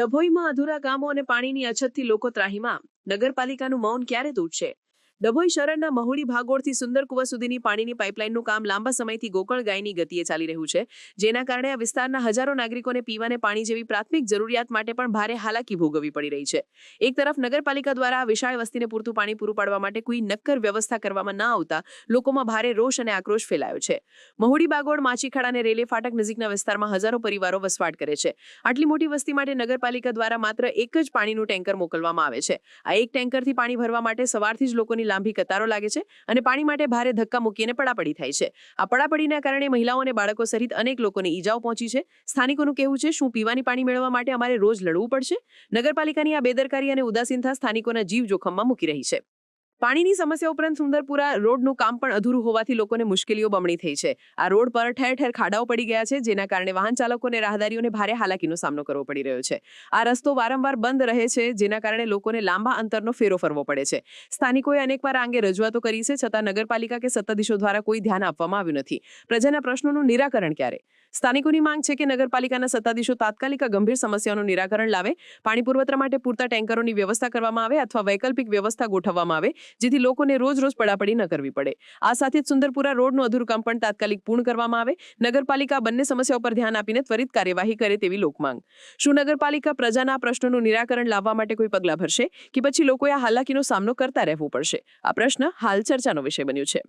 ડભોઈમાં અધૂરા કામો અને પાણીની અછતથી લોકો ત્રાહીમામ. નગરપાલિકાનું મૌન ક્યારે તૂટશે? ડભોઈ શહેરના મહુડી ભાગોળથી સુંદર કુવા સુધીની પાણીની પાઇપલાઇનનું કામ લાંબા સમયથી ગોકળ ગાયની ગતિએ ચાલી રહ્યું છે, જેના કારણે આ વિસ્તારના હજારો નાગરિકોને પીવાને પાણી જેવી પ્રાથમિક જરૂરિયાત માટે પણ ભારે હાલાકી ભોગવવી પડી રહી છે. એક તરફ નગરપાલિકા દ્વારા આ વિશાળ વસ્તીને પૂરતું પાણી પૂરું પાડવા માટે કોઈ નક્કર વ્યવસ્થા કરવામાં ન આવતા લોકોમાં ભારે રોષ અને આક્રોશ ફેલાયો છે. મહુડી બાગોળ માછીખાડા અને રેલે ફાટક નજીકના વિસ્તારમાં હજારો પરિવારો વસવાટ કરે છે. આટલી મોટી વસ્તી માટે નગરપાલિકા દ્વારા માત્ર એક જ પાણીનું ટેન્કર મોકલવામાં આવે છે. આ એક ટેન્કરથી પાણી ભરવા માટે સવારથી જ લોકોની લાંબી કતારો લાગે છે અને પાણી માટે ભારે ધક્કા મૂકીને પડાપડી થાય છે. આ પડાપડીના કારણે મહિલાઓ અને બાળકો સહિત અનેક લોકોને ઈજાઓ પહોંચી છે. સ્થાનિકોનું કહેવું છે, શું પીવાની પાણી મેળવવા માટે અમારે રોજ લડવું પડશે? નગરપાલિકાની આ બેદરકારી અને ઉદાસીનતા સ્થાનિકોના જીવ જોખમમાં મૂકી રહી છે. પાણીની સમસ્યા ઉપરાંત સુંદરપુરા રોડનું કામ પણ અધૂરું હોવાથી લોકોને મુશ્કેલીઓ બમણી થઈ છે. આ રોડ પર ઠેર ઠેર ખાડાઓ પડી ગયા છે, જેના કારણે વાહન ચાલકો અને રાહદારીઓને ભારે હાલાકીનો સામનો કરવો પડી રહ્યો છે. આ રસ્તો વારંવાર બંધ રહે છે, જેના કારણે લોકોને લાંબા અંતરનો ફેરો ફરવો પડે છે. સ્થાનિકોએ અનેકવાર આ અંગે રજૂઆતો કરી છે, છતાં નગરપાલિકા કે સત્તાધીશો દ્વારા કોઈ ધ્યાન આપવામાં આવ્યું નથી. પ્રજાના પ્રશ્નોનું નિરાકરણ ક્યારે? સ્થાનિકોની માંગ છે કે નગરપાલિકાના સત્તાધીશો તાત્કાલિક ગંભીર સમસ્યાઓનું નિરાકરણ લાવે? પાણી પુરવઠા માટે પૂરતા ટેન્કરોની વ્યવસ્થા કરવામાં આવે અથવા વૈકલ્પિક વ્યવસ્થા ગોઠવવામાં આવે? જેથી લોકોને રોજ રોજ પડાપડી ન કરવી પડે. આ સાથે જ સુંદરપુરા રોડનું અધૂરું કામ પણ તાત્કાલિક પૂર્ણ કરવામાં આવે. નગરપાલિકા બંને સમસ્યાઓ પર ધ્યાન આપીને ત્વરિત કાર્યવાહી કરે તેવી લોકમાંગ. શું નગરપાલિકા પ્રજાના પ્રશ્નોનું નિરાકરણ લાવવા માટે કોઈ પગલાં ભરશે? કે પછી લોકોએ આ હાલાકીનો સામનો કરતા રહેવું પડશે? આ પ્રશ્ન હાલ ચર્ચાનો વિષય બન્યો છે.